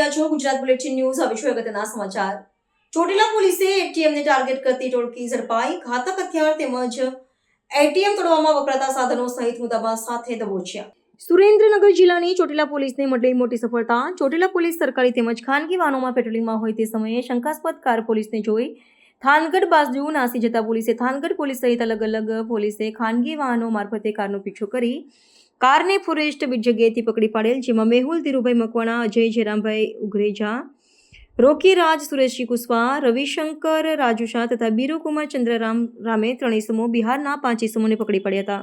રહ્યા છો Gujarat bulletin news. હવે શું અગત્યના સમાચાર? ચોટીલા પોલીસે એટીએમને ટાર્ગેટ કરતી ટોળકી ઝડપાઈ ઘાતક હથિયાર તેમજ એટીએમ તોડવામાં વપરાતા સાધનો સહિત મુદ્દામાં સાથે દબોચ્યા. સુરેન્દ્રનગર જિલ્લાની ચોટીલા પોલીસને મળેલી મોટી સફળતા ચોટીલા પોલીસ સરકારી તેમજ ખાનગી વાહનોમાં પેટ્રોલિંગમાં હોય તે સમયે શંકાસ્પદ કાર પોલીસને જોઈ થાનગઢ બાજુ નાસી જતા પોલીસે થાનગઢ પોલીસ સહિત અલગ અલગ પોલીસે ખાનગી વાહનો મારફતે કારનો પીછો કરી કારને ફોરેસ્ટ જગ્યાએથી પકડી પાડેલ, જેમાં મેહુલ ધીરુભાઈ મકવાણા અજય જયરામભાઈ ઉઘરેજા, રોકી રાજ, સુરેશજી કુશવાહ, રવિશંકર રાજુ શાહ તથા બીરુકુમાર ચંદ્રરામ રામે ત્રણેય સમૂહ બિહારના પાંચ ઇસમોને પકડી પડ્યા હતા.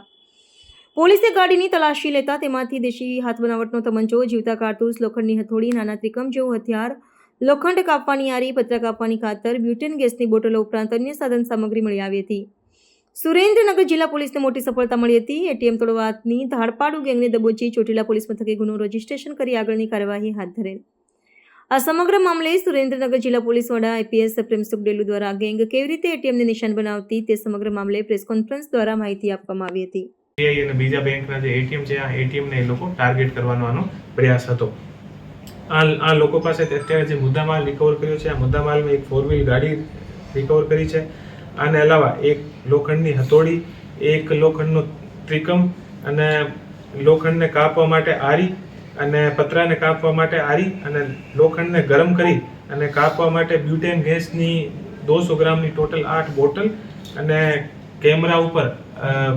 પોલીસે ગાડીની તલાશી લેતા તેમાંથી દેશી હાથ બનાવટનો તમંચો, જીવતા કારતૂસ, લોખંડની હથોડી, નાના ત્રિકમ જેવું હથિયાર લોખંડ કાપવાની આરી, પતરા કાપવાની ખાતર બ્યુટેન ગેસની બોટલો ઉપરાંત અન્ય સાધન સામગ્રી મળી આવી હતી. સુરેન્દ્રનગર જિલ્લા પોલીસને મોટી સફળતા મળી હતી. એટીએમ તોડવાની ધાડપાડુ ગેંગને દબોચી ચોટીલા પોલીસ મથકે ગુનો રજીસ્ટ્રેશન કરી આગળની કાર્યવાહી હાથ ધરેલ. આ સમગ્ર મામલે સુરેન્દ્રનગર જિલ્લા પોલીસ વડા આઈપીએસ પ્રેમસુખ ડેલુ દ્વારા ગેંગ કેવી રીતે એટીએમને નિશાન બનાવતી તે સમગ્ર મામલે પ્રેસ કોન્ફરન્સ દ્વારા માહિતી આપવામાં આવી હતી. બીજા બેંકના જે એટીએમ છે, આ એટીએમને એ લોકો ટાર્ગેટ કરવાનો પ્રયાસ હતો. આ આ લોકો પાસે અત્યારે જે મુદ્દામાલ રિકવર કર્યો છે, આ મુદ્દામાલમાં એક ફોર વ્હીલ ગાડી રિકવર કરી છે. આને અલાવા એક લોખંડની હથોડી, એક લોખંડનો ત્રિકમ અને લોખંડને કાપવા માટે આરી અને પતરાને કાપવા માટે આરી અને લોખંડને ગરમ કરી અને કાપવા માટે બ્યુટેન ગેસની દોસો ગ્રામની ટોટલ આઠ બોટલ અને કેમેરા ઉપર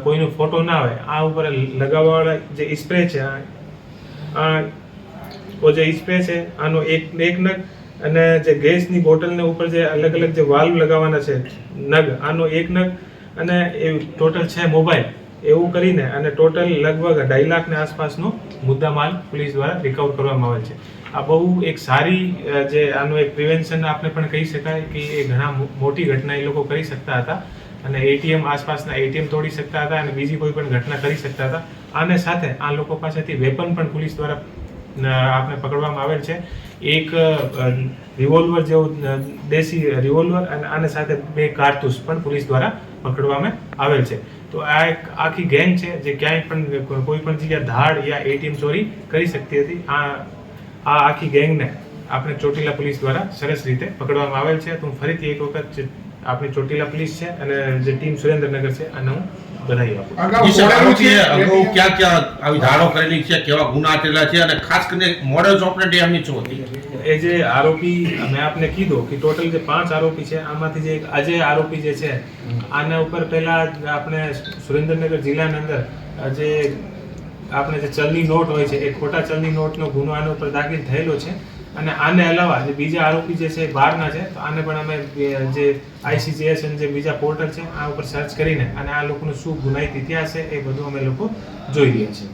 કોઈનો ફોટો ના આવે, આ ઉપર લગાવવાવાળા જે સ્પ્રે છે આ જે સ્પ્રે છે આનો એક એક નગ અને જે ગેસની બોટલને ઉપર જે અલગ અલગ જે વાલ્વ લગાવવાના છે નગ આનો એક નગ અને એ ટોટલ છે મોબાઈલ એવું કરીને અને ટોટલ લગભગ અઢાઈ લાખની આસપાસનો મુદ્દામાલ પોલીસ દ્વારા રિકવર કરવામાં આવે છે આ બહુ એક સારી જે આનું એક પ્રિવેન્શન આપણે પણ કહી શકાય કે એ ઘણા મોટી ઘટના એ લોકો કરી શકતા હતા અને એટીએમ આસપાસના એટીએમ તોડી શકતા હતા અને બીજી કોઈ પણ ઘટના કરી શકતા હતા આને સાથે આ લોકો પાસેથી વેપન પણ પોલીસ દ્વારા અ, આપણે પકડવામાં આવેલ છે. એક રિવોલ્વર જેવું દેશી રિવોલ્વર અને આને સાથે બે કારતૂસ પણ પોલીસ દ્વારા પકડવામાં આવેલ છે. તો આ એક આખી ગેંગ છે જે ક્યાંય પણ કોઈ પણ જગ્યાએ ધાડ યા એટીએમ ચોરી કરી શકતી હતી. આ આ આખી ગેંગને આપણે ચોટીલા પોલીસ દ્વારા સરસ રીતે પકડવામાં આવેલ છે. તો હું ફરીથી એક વખત જે આપણી ચોટીલા પોલીસ છે અને જે ટીમ સુરેન્દ્રનગર છે અને હું બધાઈ આપું છે. અગાઉ ક્યાં ક્યાં આવી ધારો કરેલી છે કેવા ગુના થયેલા છે અને ખાસ કરીને મોડેલ શું હતી એ જે આરોપી મેં આપને કીધો કે ટોટલ જે પાંચ આરોપી છે આમાંથી જે આજે આરોપી જે છે આના ઉપર પહેલા આપણે સુરેન્દ્રનગર જિલ્લાની અંદર જે આપણે જે ચલની નોટ હોય છે એ ખોટા ચલની નોટનો ગુનો આના ઉપર દાખલ થયેલો છે. અને આને અલાવા જે બીજા આરોપી જે છે બહારના છે, તો આને પણ અમે જે આઈસીજીએસ અને જે બીજા પોર્ટલ છે, આ ઉપર સર્ચ કરીને અને આ લોકોનો શું ગુનાહિત ઇતિહાસ છે એ બધું અમે લોકો જોઈ રહ્યા છીએ.